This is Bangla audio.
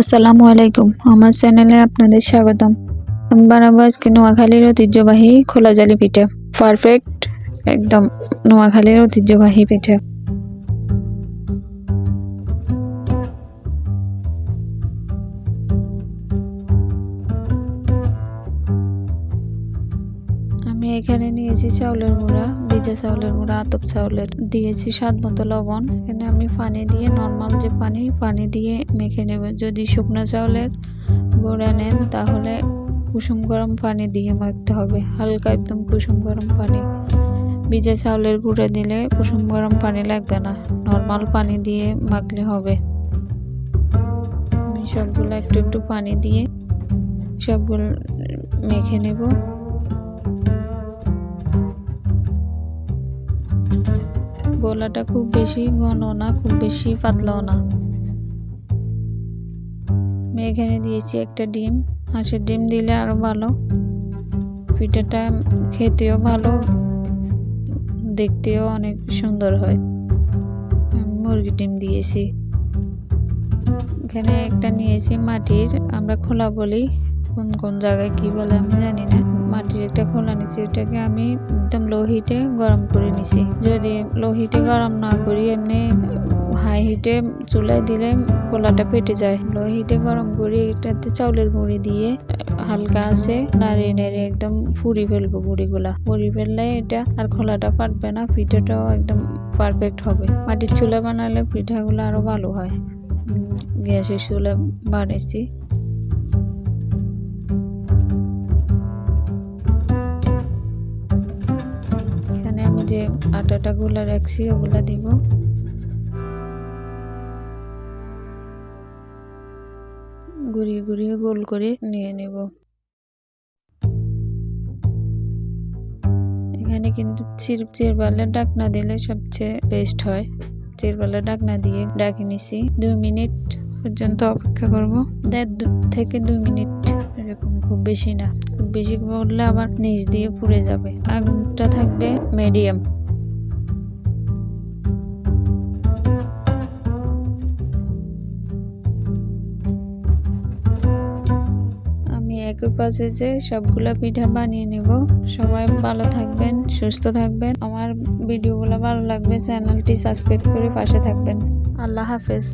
আসসালামু আলাইকুম। আমার চ্যানেলে আপনাদের স্বাগতম। আমি বানাবো আজকে নোয়াখালীর ঐতিহ্যবাহী খোলা জালি পিঠা। পারফেক্ট, একদম নোয়াখালীর ঐতিহ্যবাহী পিঠা। আমি এখানে নিয়েছি চাউলের গুঁড়া ভিজা চাউলের গুঁড়া আতপ চাউলের। দিয়েছি স্বাদ মতো লবণ। এখানে আমি পানি দিয়ে, নর্মাল যে পানি পানি দিয়ে মেখে নেব। যদি শুকনো চাউলের গুঁড়া নেন, তাহলে কুসুম গরম পানি দিয়ে মাখতে হবে। হালকা একদম কুসুম গরম পানি। ভিজা চাউলের গুঁড়া দিলে কুসুম গরম পানি লাগবে না। নর্মাল পানি দিয়ে মাখলে হবে। আমি সবগুলো একটু একটু পানি দিয়ে সবগুলো মেখে নেব। গোলাটা খুব বেশি ঘন না, খুব বেশি পাতলাও না। আমি এখানে দিয়েছি একটা ডিম। হাঁসের ডিম দিলে আরও ভালো। পিঠাটা খেতেও ভালো, দেখতেও অনেক সুন্দর হয়। মুরগি ডিম দিয়েছি। এখানে একটা নিয়েছি মাটির, আমরা খোলা বলি। কোন কোন জায়গায় কি বলে আমি জানি না। মাটির একটা খোলা নিছি ওটাকে আমি একদম লো হিটে গরম করে নিছি। যদি লো হিটে গরম না করি, এমনি হাই হিটে চুলায় দিলে খোলাটা ফেটে যায়। লো হিটে গরম করে এটাতে চাউলের গুঁড়ি দিয়ে হালকা আছে, নাড়িয়ে নেড়ে একদম ফুড়ি ফেলব গুঁড়িগুলা। ফুড়ি ফেললে এটা আর খোলাটা ফাটবে না, পিঠাটাও একদম পারফেক্ট হবে। মাটির চুলা বানালে পিঠাগুলো আরও ভালো হয়। গ্যাসের চুলা বানিয়েছি। যে আটাটা গুলা রাখছি ওগুলা দিব। ঘুরিয়ে ঘুরিয়ে গোল করে নিয়ে নেব। এখানে কিন্তু চির ডাক ডাকনা দিলে সবচেয়ে বেস্ট হয়। চিরবালের ডাকনা দিয়ে ডাকি নিছি। দুই মিনিট পর্যন্ত অপেক্ষা করব। দেড় থেকে দুই মিনিট এরকম খুব বেশি না। খুব বেশি করলে আবার নিচ দিয়ে পুড়ে যাবে। আগুনটা থাকবে মিডিয়াম একই প্রসেসে সবগুলো পিঠা বানিয়ে নেব। সবাই ভালো থাকবেন, সুস্থ থাকবেন। আমার ভিডিওগুলো ভালো লাগবে চ্যানেলটি সাবস্ক্রাইব করে পাশে থাকবেন। আল্লাহ হাফেজ।